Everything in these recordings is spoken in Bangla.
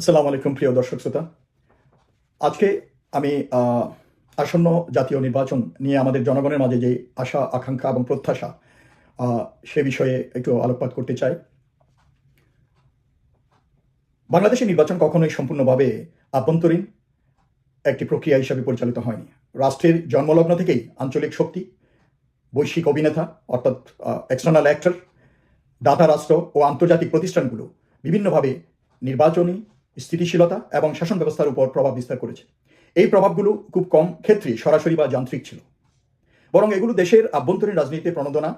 আসসালামু আলাইকুম, প্রিয় দর্শক শ্রোতা। আজকে আমি আসন্ন জাতীয় নির্বাচন নিয়ে আমাদের জনগণের মাঝে যে আশা, আকাঙ্ক্ষা এবং প্রত্যাশা সে বিষয়ে একটু আলোকপাত করতে চাই। বাংলাদেশের নির্বাচন কখনোই সম্পূর্ণভাবে আভ্যন্তরীণ একটি প্রক্রিয়া হিসাবে পরিচালিত হয়নি। রাষ্ট্রের জন্মলগ্ন থেকেই আঞ্চলিক শক্তি, বৈশ্বিক অভিনেতা, অর্থাৎ এক্সটার্নাল অ্যাক্টর দাতা রাষ্ট্র ও আন্তর্জাতিক প্রতিষ্ঠানগুলো বিভিন্নভাবে নির্বাচনী স্থিতিশীলতা এবং শাসন ব্যবস্থার উপর প্রভাব বিস্তার করেছে। এই প্রভাবগুলো খুব কম ক্ষেত্রে সরাসরি বা যান্ত্রিক ছিল। বরং এগুলো দেশের আভ্যন্তরীণ রাজনীতিতে প্রণোদনা,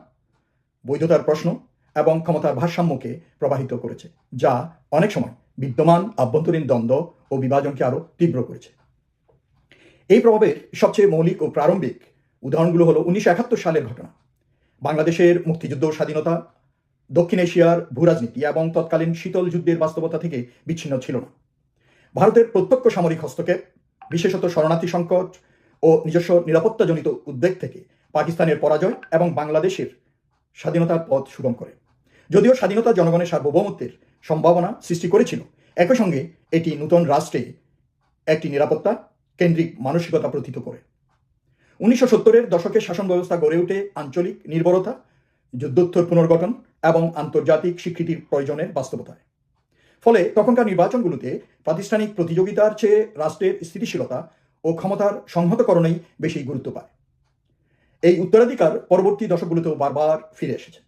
বৈধতার প্রশ্ন এবং ক্ষমতার ভারসাম্যকে প্রবাহিত করেছে, যা অনেক সময় বিদ্যমান আভ্যন্তরীণ দ্বন্দ্ব ও বিভাজনকে আরও তীব্র করেছে। এই প্রভাবের সবচেয়ে মৌলিক ও প্রারম্ভিক উদাহরণগুলো হলো উনিশশো একাত্তর সালের ঘটনা। বাংলাদেশের মুক্তিযুদ্ধ স্বাধীনতা দক্ষিণ এশিয়ার ভূরাজনীতি এবং তৎকালীন শীতল যুদ্ধের বাস্তবতা থেকে বিচ্ছিন্ন ছিল না। ভারতের প্রত্যক্ষ সামরিক হস্তক্ষেপ, বিশেষত শরণার্থী সংকট ও নিজস্ব নিরাপত্তাজনিত উদ্বেগ থেকে পাকিস্তানের পরাজয় এবং বাংলাদেশের স্বাধীনতার পথ সুগম করে। যদিও স্বাধীনতা জনগণের সার্বভৌমত্বের সম্ভাবনা সৃষ্টি করেছিল, একই সঙ্গে এটি নূতন রাষ্ট্রে একটি নিরাপত্তা কেন্দ্রিক মানসিকতা প্রথিত করে। উনিশশো সত্তরের দশকের শাসন ব্যবস্থা গড়ে ওঠে আঞ্চলিক নির্ভরতা যুদ্ধোত্তর পুনর্গঠন এবং আন্তর্জাতিক স্বীকৃতির প্রয়োজনের বাস্তবতায়। ফলে তখনকার নির্বাচনগুলোতে প্রাতিষ্ঠানিক প্রতিযোগিতার চেয়ে রাষ্ট্রের স্থিতিশীলতা ও ক্ষমতার সংহতকরণেই বেশি গুরুত্ব পায়। এই উত্তরাধিকার পরবর্তী দশকগুলোতেও বারবার ফিরে এসেছে।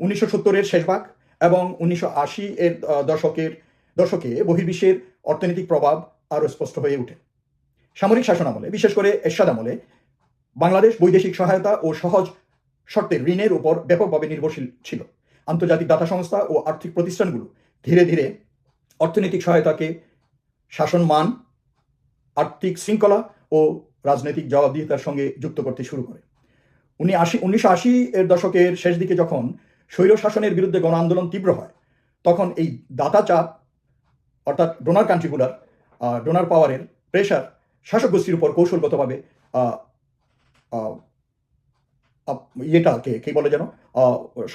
উনিশশো সত্তরের শেষভাগ এবং উনিশশো আশি এর দশকের, দশকে বহির্বিশ্বের অর্থনৈতিক প্রভাব আরও স্পষ্ট হয়ে ওঠে। সামরিক শাসন আমলে বিশেষ করে এরশাদ আমলে, বাংলাদেশ বৈদেশিক সহায়তা ও সহজ শর্তের ঋণের উপর ব্যাপকভাবে নির্ভরশীল ছিল। আন্তর্জাতিক দাতা সংস্থা ও আর্থিক প্রতিষ্ঠানগুলো ধীরে ধীরে অর্থনৈতিক সহায়তাকে শাসন মান আর্থিক শৃঙ্খলা ও রাজনৈতিক জবাবদিহিতার সঙ্গে যুক্ত করতে শুরু করে। উনি আশি উনিশশো আশি এর দশকের শেষ দিকে যখন স্বৈর শাসনের বিরুদ্ধে গণ আন্দোলন তীব্র হয়, তখন এই দাতা চাপ, অর্থাৎ ডোনার কান্ট্রিগুলার ডোনার পাওয়ারের প্রেশার শাসক গোষ্ঠীর উপর কৌশলগতভাবে ইয়েটাকে কি বলে যেন?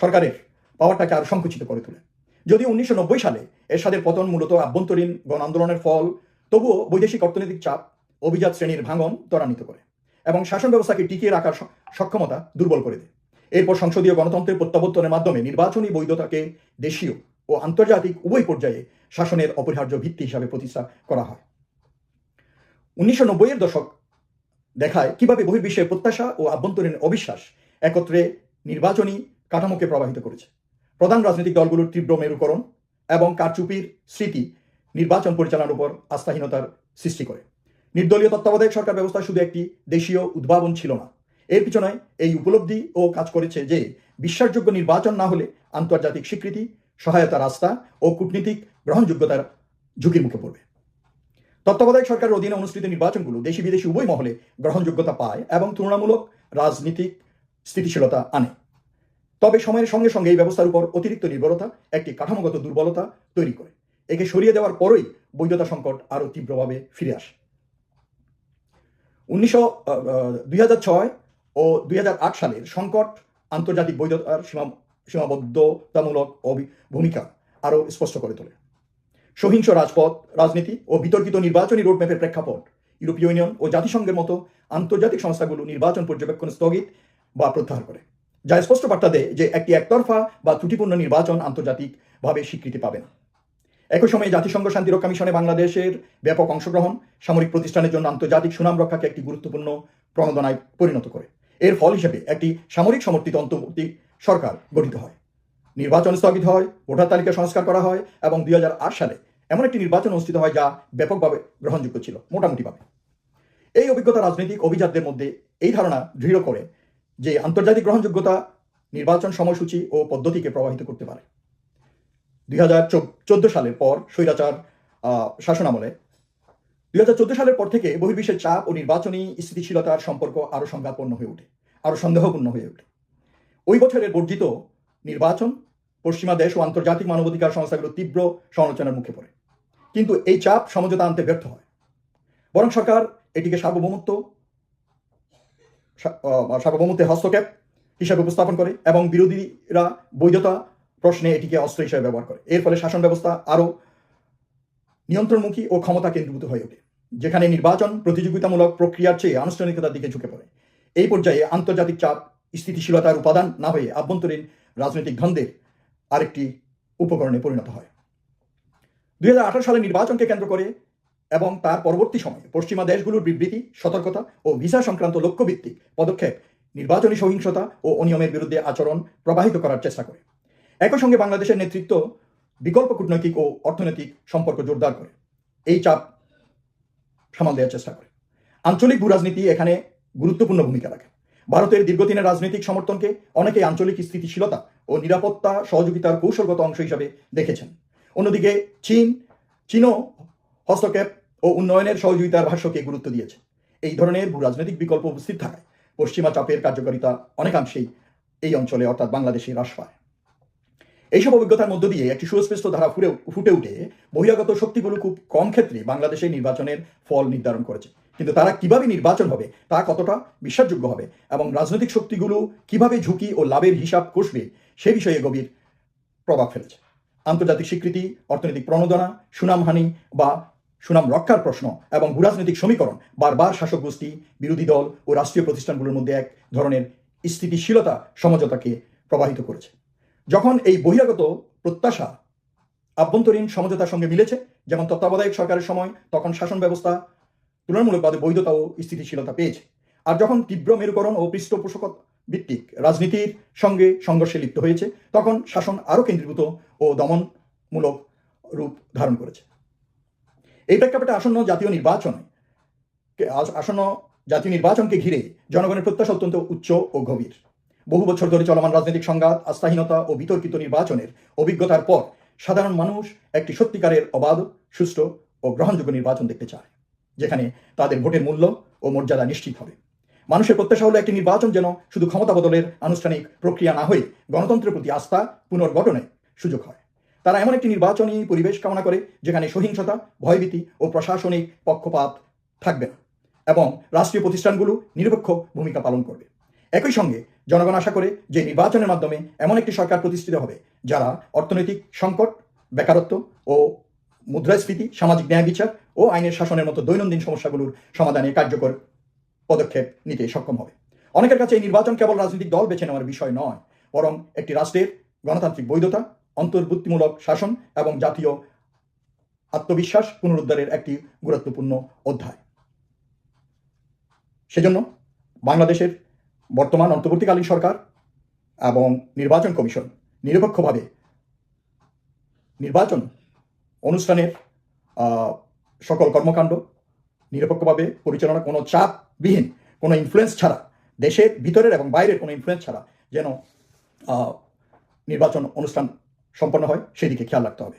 সরকারের পাওয়ারটাকে আরও সংকুচিত করে তোলে। যদিও উনিশশো সালে এরশাদের পতন মূলত আভ্যন্তরীণ গণ আন্দোলনের ফল, তবুও বৈদেশিক অর্থনৈতিক চাপ, অভিজাত শ্রেণির ভাঙন ত্বরান্বিত করে এবং শাসন ব্যবস্থাকে টিকিয়ে রাখার সক্ষমতা দুর্বল করে দেয়। এরপর সংসদীয় গণতন্ত্রের প্রত্যাবর্তনের মাধ্যমে নির্বাচনী বৈধতাকে দেশীয় ও আন্তর্জাতিক উভয় পর্যায়ে শাসনের অপরিহার্য ভিত্তি হিসাবে প্রতিষ্ঠা করা হয়। উনিশশো নব্বইয়ের দশক দেখায় কীভাবে বহির্বিশ্বের প্রত্যাশা ও আভ্যন্তরীণ অবিশ্বাস একত্রে নির্বাচনী কাঠামোকে প্রভাবিত করেছে। প্রধান রাজনৈতিক দলগুলোর তীব্র মেরুকরণ এবং কারচুপির স্মৃতি নির্বাচন পরিচালনার উপর আস্থাহীনতার সৃষ্টি করে। নির্দলীয় তত্ত্বাবধায়ক সরকার ব্যবস্থা শুধু একটি দেশীয় উদ্ভাবন ছিল না। এর পিছনে এই উপলব্ধি ও কাজ করেছে যে, বিশ্বাসযোগ্য নির্বাচন না হলে আন্তর্জাতিক স্বীকৃতি, সহায়তা রাস্তা ও কূটনীতিক গ্রহণযোগ্যতার ঝুঁকির মুখে পড়বে। তত্ত্বাবধায়ক সরকারের অধীনে অনুষ্ঠিত নির্বাচনগুলো দেশি বিদেশি উভয় মহলে গ্রহণযোগ্যতা পায় এবং তুলনামূলক রাজনীতিক স্থিতিশীলতা আনে। তবে সময়ের সঙ্গে সঙ্গে এই ব্যবস্থার উপর অতিরিক্ত নির্ভরতা একটি কাঠামোগত দুর্বলতা তৈরি করে। একে সরিয়ে দেওয়ার পরই বৈধতা সংকট আরও তীব্রভাবে ফিরে আসে। উনিশশো দুই ছয় ও দুই হাজার আট সালের সংকট আন্তর্জাতিক বৈধতার সীমা সীমাবদ্ধতামূলক ভূমিকা আরও স্পষ্ট করে তোলে। সহিংস রাজপথ, রাজনীতি ও বিতর্কিত নির্বাচনী রোডম্যাপের প্রেক্ষাপট ইউরোপীয় ইউনিয়ন ও জাতিসংঘের মতো আন্তর্জাতিক সংস্থাগুলো নির্বাচন পর্যবেক্ষণ স্থগিত বা প্রত্যাহার করে। যা স্পষ্ট বার্তা দেয় যে একটি একতরফা বা ত্রুটিপূর্ণ নির্বাচন আন্তর্জাতিকভাবে স্বীকৃতি পাবে না। একই সময়ে জাতিসংঘ শান্তিরক্ষা মিশনে বাংলাদেশের ব্যাপক অংশগ্রহণ সামরিক প্রতিষ্ঠানের জন্য আন্তর্জাতিক সুনাম রক্ষাকে একটি গুরুত্বপূর্ণ প্রণোদনায় পরিণত করে। এর ফল হিসেবে একটি সামরিক সমর্থিত অন্তর্বর্তী সরকার গঠিত হয়। নির্বাচন স্থগিত হয়, ভোটার তালিকা সংস্কার করা হয় এবং দুই হাজার আট সালে এমন একটি নির্বাচন অনুষ্ঠিত হয় যা ব্যাপকভাবে গ্রহণযোগ্য ছিল, মোটামুটিভাবে। এই অভিজ্ঞতা রাজনৈতিক অভিজাতদের মধ্যে এই ধারণা দৃঢ় করে যে আন্তর্জাতিক গ্রহণযোগ্যতা নির্বাচন সময়সূচি ও পদ্ধতিকে প্রভাবিত করতে পারে। দুই হাজার চোদ্দ সালের পর স্বৈরাচার আহ, শাসনামলে দুই হাজার সালের পর থেকে বহির্বিশ্বের চাপ ও নির্বাচনী স্থিতিশীলতার সম্পর্ক আরও সংঘাতপূর্ণ হয়ে ওঠে আরও সন্দেহপূর্ণ হয়ে ওঠে। ওই বছরের বর্ধিত নির্বাচন পশ্চিমা দেশ ও আন্তর্জাতিক মানবাধিকার সংস্থাগুলো তীব্র সমালোচনার মুখে পড়ে। কিন্তু এই চাপ সমঝোতা আনতে ব্যর্থ হয়। বরং সরকার এটিকে সার্বভৌমত্ব সা- সার্বভৌমত্বের হস্তক্ষেপ হিসাবে উপস্থাপন করে এবং বিরোধীরা বৈধতা প্রশ্নে এটিকে অস্ত্র হিসেবে ব্যবহার করে। এর ফলে শাসন ব্যবস্থা আরও নিয়ন্ত্রণমুখী ও ক্ষমতা কেন্দ্রীভূত হয়ে ওঠে, যেখানে নির্বাচন প্রতিযোগিতামূলক প্রক্রিয়ার চেয়ে আনুষ্ঠানিকতার দিকে ঝুঁকে পড়ে। এই পর্যায়ে আন্তর্জাতিক চাপ, স্থিতিশীলতার উপাদান না হয়ে আভ্যন্তরীণ রাজনৈতিক দ্বন্দ্বের আরেকটি উপকরণে পরিণত হয়। দুই হাজার আঠারো সালে নির্বাচনকে কেন্দ্র করে এবং তার পরবর্তী সময়ে পশ্চিমা দেশগুলোর বিবৃতি, সতর্কতা ও ভিসা সংক্রান্ত লক্ষ্যভিত্তিক পদক্ষেপ, নির্বাচনী সহিংসতা ও অনিয়মের বিরুদ্ধে আচরণ প্রবাহিত করার চেষ্টা করে। একই সঙ্গে বাংলাদেশের নেতৃত্ব বিকল্প কূটনৈতিক ও অর্থনৈতিক সম্পর্ক জোরদার করে। এই চাপ সামাল দেওয়ার চেষ্টা করে। আঞ্চলিক ভূরাজনীতি এখানে গুরুত্বপূর্ণ ভূমিকা রাখে। ভারতের দীর্ঘদিনের রাজনৈতিক সমর্থনকে অনেকেই আঞ্চলিক স্থিতিশীলতা ও নিরাপত্তা সহযোগিতার কৌশলগত অংশ হিসাবে দেখেছেন। অন্যদিকে চীন, চীনও হস্তক্ষেপ ও উন্নয়নের সহযোগিতার ভাষ্যকে গুরুত্ব দিয়েছে। এই ধরনের ভূ রাজনৈতিক বিকল্প উপস্থিত থাকায় পশ্চিমা চাপের কার্যকারিতা অনেকাংশেই এই অঞ্চলে, অর্থাৎ বাংলাদেশে হ্রাস পায়। এইসব অভিজ্ঞতার মধ্য দিয়ে একটি সুস্পষ্ট ধারা ফুটে ফুটে উঠে বহিরাগত শক্তিগুলো খুব কম ক্ষেত্রে বাংলাদেশে নির্বাচনের ফল নির্ধারণ করেছে। কিন্তু তারা কীভাবে নির্বাচন হবে, তা কতটা বিশ্বাসযোগ্য হবে এবং রাজনৈতিক শক্তিগুলো কীভাবে ঝুঁকি ও লাভের হিসাব কষবে, সে বিষয়ে গভীর প্রভাব ফেলেছে। আন্তর্জাতিক স্বীকৃতি, অর্থনৈতিক প্রণোদনা, সুনামহানি বা সুনাম রক্ষার প্রশ্ন এবং ভূরাজনৈতিক সমীকরণ। বারবার শাসক গোষ্ঠী, বিরোধী দল ও রাষ্ট্রীয় প্রতিষ্ঠানগুলোর মধ্যে এক ধরনের স্থিতিশীলতা সমঝোতাকে প্রবাহিত করেছে। যখন এই বহিরাগত প্রত্যাশা আভ্যন্তরীণ সমঝোতার সঙ্গে মিলেছে, যেমন তত্ত্বাবধায়ক সরকারের সময়, তখন শাসন ব্যবস্থা তুলনামূলকভাবে বৈধতা ও স্থিতিশীলতা পেয়েছে। আর যখন তীব্র মেরুকরণ ও পৃষ্ঠপোষক ভিত্তিক রাজনীতির সঙ্গে সংঘর্ষে লিপ্ত হয়েছে, তখন শাসন আরও কেন্দ্রীভূত ও দমনমূলক রূপ ধারণ করেছে। এই প্রেক্ষাপটে আসন্ন জাতীয় নির্বাচন আসন্ন জাতীয় নির্বাচনকে ঘিরে জনগণের প্রত্যাশা অত্যন্ত উচ্চ ও গভীর। বহু বছর ধরে চলমান রাজনৈতিক সংঘাত, আস্থাহীনতা ও বিতর্কিত নির্বাচনের অভিজ্ঞতার পর সাধারণ মানুষ একটি সত্যিকারের অবাধ, সুষ্ঠু ও গ্রহণযোগ্য নির্বাচন দেখতে চায়, যেখানে তাদের ভোটের মূল্য ও মর্যাদা নিশ্চিত হবে। মানুষের প্রত্যাশা হলো একটি নির্বাচন যেন শুধু ক্ষমতা বদলের আনুষ্ঠানিক প্রক্রিয়া না হয়ে গণতন্ত্রের প্রতি আস্থা পুনর্গঠনে সুযোগ হয়। তারা এমন একটি নির্বাচনী পরিবেশ কামনা করে, যেখানে সহিংসতা, ভয়ভীতি ও প্রশাসনিক পক্ষপাত থাকবে না এবং রাষ্ট্রীয় প্রতিষ্ঠানগুলো নিরপেক্ষ ভূমিকা পালন করবে। একই সঙ্গে জনগণ আশা করে যে নির্বাচনের মাধ্যমে এমন একটি সরকার প্রতিষ্ঠিত হবে, যারা অর্থনৈতিক সংকট, বেকারত্ব ও মুদ্রাস্ফীতি, সামাজিক ন্যায় বিচার ও আইনের শাসনের মতো দৈনন্দিন সমস্যাগুলোর সমাধানে কার্যকর পদক্ষেপ নিতে সক্ষম হবে। অনেকের কাছে এই নির্বাচন কেবল রাজনৈতিক দল বেছে নেওয়ার বিষয় নয়, বরং একটি রাষ্ট্রের গণতান্ত্রিক বৈধতা অন্তর্ভুক্তিমূলক শাসন এবং জাতীয় আত্মবিশ্বাস পুনরুদ্ধারের একটি গুরুত্বপূর্ণ অধ্যায়। সেজন্য বাংলাদেশের বর্তমান অন্তর্বর্তীকালীন সরকার এবং নির্বাচন কমিশন নিরপেক্ষভাবে নির্বাচন অনুষ্ঠানের সকল কর্মকাণ্ড নিরপেক্ষভাবে পরিচালনা, কোনো চাপবিহীন, কোনো ইনফ্লুয়েন্স ছাড়া, দেশের ভিতরের এবং বাইরের কোনো ইনফ্লুয়েন্স ছাড়া যেন নির্বাচন অনুষ্ঠান সম্পন্ন হয় সেদিকে খেয়াল রাখতে হবে।